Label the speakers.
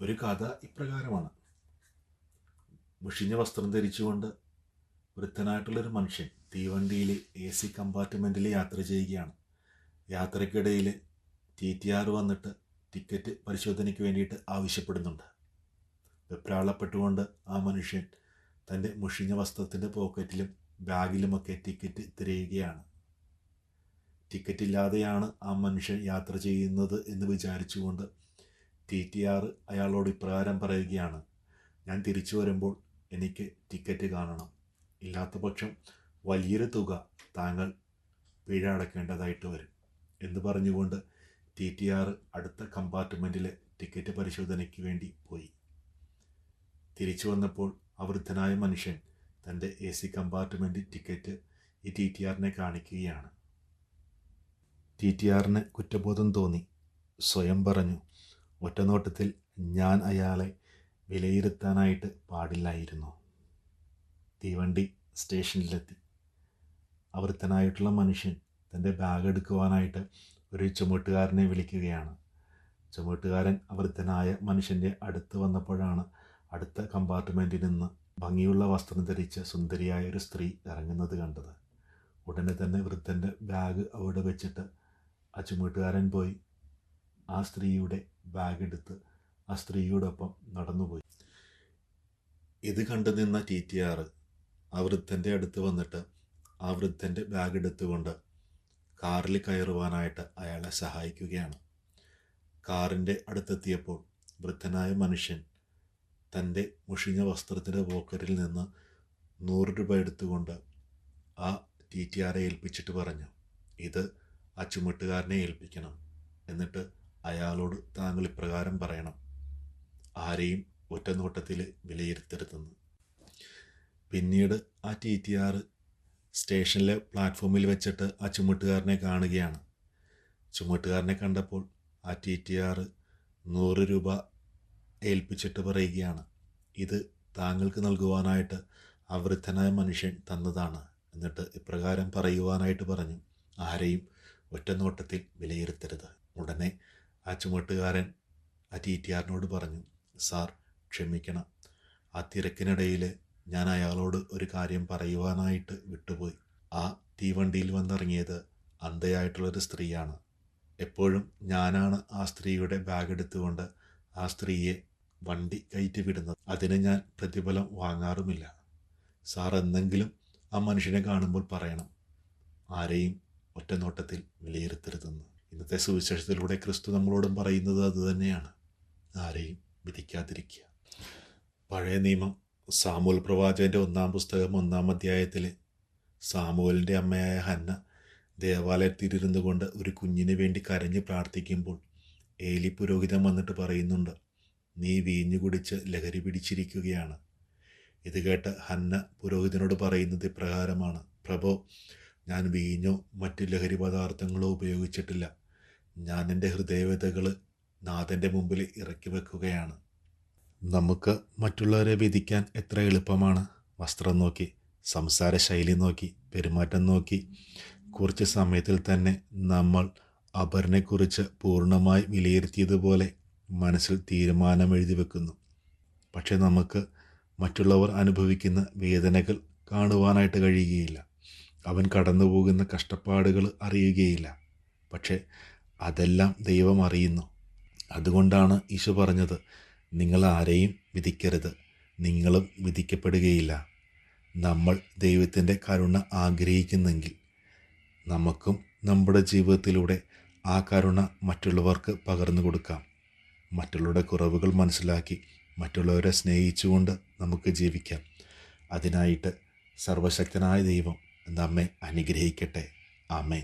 Speaker 1: ഒരു കഥ ഇപ്രകാരമാണ്. മുഷിഞ്ഞ വസ്ത്രം ധരിച്ചുകൊണ്ട് വൃദ്ധനായിട്ടുള്ളൊരു മനുഷ്യൻ തീവണ്ടിയിൽ എ സി കമ്പാർട്ട്മെന്റിൽ യാത്ര ചെയ്യുകയാണ്. യാത്രക്കിടയിൽ ടി ടി ആർ വന്നിട്ട് ടിക്കറ്റ് പരിശോധനയ്ക്ക് വേണ്ടിയിട്ട് ആവശ്യപ്പെടുന്നുണ്ട്. വെപ്രാളപ്പെട്ടുകൊണ്ട് ആ മനുഷ്യൻ തന്റെ മുഷിഞ്ഞ വസ്ത്രത്തിന്റെ പോക്കറ്റിലും ബാഗിലുമൊക്കെ ടിക്കറ്റ് തിരയുകയാണ്. ടിക്കറ്റ് ഇല്ലാതെയാണ് ആ മനുഷ്യൻ യാത്ര ചെയ്യുന്നത് എന്ന് വിചാരിച്ചുകൊണ്ട് ടി ടി ആർ അയാളോട് ഇപ്രകാരം പറയുകയാണ് ഞാൻ തിരിച്ചു വരുമ്പോൾ എനിക്ക് ടിക്കറ്റ് കാണണം. ഇല്ലാത്ത പക്ഷം വലിയൊരു തുക താങ്കൾ പിഴ അടക്കേണ്ടതായിട്ട് വരും. എന്ന് പറഞ്ഞുകൊണ്ട് ടി ടി ആർ അടുത്ത കമ്പാർട്ട്മെന്റിലെ ടിക്കറ്റ് പരിശോധനയ്ക്ക് വേണ്ടി പോയി. തിരിച്ചു വന്നപ്പോൾ ആ വൃദ്ധനായ മനുഷ്യൻ തന്റെ എ സി കമ്പാർട്ട്മെന്റ് ടിക്കറ്റ് ഈ ടി ടി ആറിനെ കാണിക്കുകയാണ്. ടി ടി ആറിന് കുറ്റബോധം തോന്നി. സ്വയം പറഞ്ഞു ഒറ്റനോട്ടത്തിൽ ഞാൻ അയാളെ വിലയിരുത്താനായിട്ട് പാടില്ലായിരുന്നു. തീവണ്ടി സ്റ്റേഷനിലെത്തി. അവൃത്തനായിട്ടുള്ള മനുഷ്യൻ തന്റെ ബാഗ് എടുക്കുവാനായിട്ട് ഒരു ചുമട്ടുകാരനെ വിളിക്കുകയാണ്. ചുമട്ടുകാരൻ അവൃത്തനായ മനുഷ്യന്റെ അടുത്ത് വന്നപ്പോഴാണ് അടുത്ത കമ്പാർട്ട്മെന്റിൽ നിന്ന് ഭംഗിയുള്ള വസ്ത്രം ധരിച്ച സുന്ദരിയായ ഒരു സ്ത്രീ ഇറങ്ങുന്നത് കണ്ടത്. ഉടനെ തന്നെ വൃദ്ധന്റെ ബാഗ് അവിടെ വെച്ചിട്ട് ആ ചുമട്ടുകാരൻ പോയി. ആ സ്ത്രീയുടെ ബാഗ് എടുത്ത് ആ സ്ത്രീയോടൊപ്പം നടന്നുപോയി. ഇത് കണ്ടു നിന്ന ടി ടി ആർ ആ വൃദ്ധന്റെ അടുത്ത് വന്നിട്ട് ആ വൃദ്ധന്റെ ബാഗ് എടുത്തുകൊണ്ട് കാറിൽ കയറുവാനായിട്ട് അയാളെ സഹായിക്കുകയാണ്. കാറിന്റെ അടുത്തെത്തിയപ്പോൾ വൃദ്ധനായ മനുഷ്യൻ തന്റെ മുഷിഞ്ഞ വസ്ത്രത്തിന്റെ പോക്കറ്റിൽ നിന്ന് നൂറ് രൂപ എടുത്തുകൊണ്ട് ആ ടി ടി ആറെ ഏൽപ്പിച്ചിട്ട് പറഞ്ഞു ഇത് ആ ചുമട്ടുകാരനെ ഏൽപ്പിക്കണം എന്നിട്ട് അയാളോട് താങ്കൾ ഇപ്രകാരം പറയണം. ആരെയും ഒറ്റനോട്ടത്തിൽ വിലയിരുത്തരുതെന്ന്. പിന്നീട് ആ ടി ടി ആർ സ്റ്റേഷനിലെ പ്ലാറ്റ്ഫോമിൽ വെച്ചിട്ട് ആ ചുമട്ടുകാരനെ കാണുകയാണ്. ചുമട്ടുകാരനെ കണ്ടപ്പോൾ ആ ടി ടി ആർ നൂറ് രൂപ ഏൽപ്പിച്ചിട്ട് പറയുകയാണ് ഇത് താങ്കൾക്ക് നൽകുവാനായിട്ട് ആ വൃദ്ധനായ മനുഷ്യൻ തന്നതാണ് എന്നിട്ട് ഇപ്രകാരം പറയുവാനായിട്ട് പറഞ്ഞു ആരെയും ഒറ്റനോട്ടത്തിൽ വിലയിരുത്തരുത്. ഉടനെ ആ ചുമട്ടുകാരൻ ആ ടി ടി ആറിനോട് പറഞ്ഞു സാർ ക്ഷമിക്കണം. ആ തിരക്കിനിടയിൽ ഞാൻ അയാളോട് ഒരു കാര്യം പറയുവാനായിട്ട് വിട്ടുപോയി. ആ തീവണ്ടിയിൽ വന്നിറങ്ങിയത് അന്ധയായിട്ടുള്ളൊരു സ്ത്രീയാണ്. എപ്പോഴും ഞാനാണ് ആ സ്ത്രീയുടെ ബാഗ് എടുത്തുകൊണ്ട് ആ സ്ത്രീയെ വണ്ടി കയറ്റി വിടുന്നത്. അതിന് ഞാൻ പ്രതിഫലം വാങ്ങാറുമില്ല. സാർ എന്തെങ്കിലും ആ മനുഷ്യനെ കാണുമ്പോൾ പറയണം. ആരെയും ഒറ്റനോട്ടത്തിൽ വിലയിരുത്തരുതെന്ന്. ഇന്നത്തെ സുവിശേഷത്തിലൂടെ ക്രിസ്തു നമ്മളോടും പറയുന്നത് അതുതന്നെയാണ് ആരെയും വിധിക്കാതിരിക്കുക. പഴയ നിയമം സാമൂൽ പ്രവാചകന്റെ ഒന്നാം പുസ്തകം ഒന്നാം അധ്യായത്തിൽ സാമൂലിന്റെ അമ്മയായ ഹന്ന ദേവാലയത്തിലിരുന്നു കൊണ്ട് ഒരു കുഞ്ഞിന് വേണ്ടി കരഞ്ഞ് പ്രാർത്ഥിക്കുമ്പോൾ ഏലി പുരോഹിതൻ വന്നിട്ട് പറയുന്നുണ്ട് നീ വീഞ്ഞു കുടിച്ച് ലഹരി പിടിച്ചിരിക്കുകയാണ്. ഇത് കേട്ട് ഹന്ന പുരോഹിതനോട് പറയുന്നത് ഇപ്രകാരമാണ് പ്രഭോ ഞാൻ വീഞ്ഞോ മറ്റ് ലഹരി പദാർത്ഥങ്ങളോ ഉപയോഗിച്ചിട്ടില്ല. ഞാൻ എന്റെ ഹൃദയവേദകൾ നാഥന്റെ മുമ്പിൽ ഇറക്കി വെക്കുകയാണ്. നമുക്ക് മറ്റുള്ളവരെ വിധിക്കാൻ എത്ര എളുപ്പമാണ്. വസ്ത്രം നോക്കി സംസാര ശൈലി നോക്കി പെരുമാറ്റം നോക്കി. കുറച്ച് സമയത്തിൽ തന്നെ നമ്മൾ അപരനെക്കുറിച്ച് പൂർണമായി വിലയിരുത്തിയതുപോലെ മനസ്സിൽ തീരുമാനം എഴുതി വെക്കുന്നു. പക്ഷേ നമുക്ക് മറ്റുള്ളവർ അനുഭവിക്കുന്ന വേദനകൾ കാണുവാനായിട്ട് കഴിയുകയില്ല. അവൻ കടന്നുപോകുന്ന കഷ്ടപ്പാടുകൾ അറിയുകയില്ല. പക്ഷേ അതെല്ലാം ദൈവം അറിയുന്നു. അതുകൊണ്ടാണ് ഈശോ പറഞ്ഞത് നിങ്ങൾ ആരെയും വിധിക്കരുത്. നിങ്ങളും വിധിക്കപ്പെടുകയില്ല. നമ്മൾ ദൈവത്തിന്റെ കരുണ ആഗ്രഹിക്കുന്നെങ്കിൽ നമുക്കും നമ്മുടെ ജീവിതത്തിലൂടെ ആ കരുണ മറ്റുള്ളവർക്ക് പകർന്നു കൊടുക്കാം. മറ്റുള്ളവരുടെ കുറവുകൾ മനസ്സിലാക്കി മറ്റുള്ളവരെ സ്നേഹിച്ചുകൊണ്ട് നമുക്ക് ജീവിക്കാം. അതിനായിട്ട് സർവശക്തനായ ദൈവം നമ്മെ അനുഗ്രഹിക്കട്ടെ. ആമേൻ.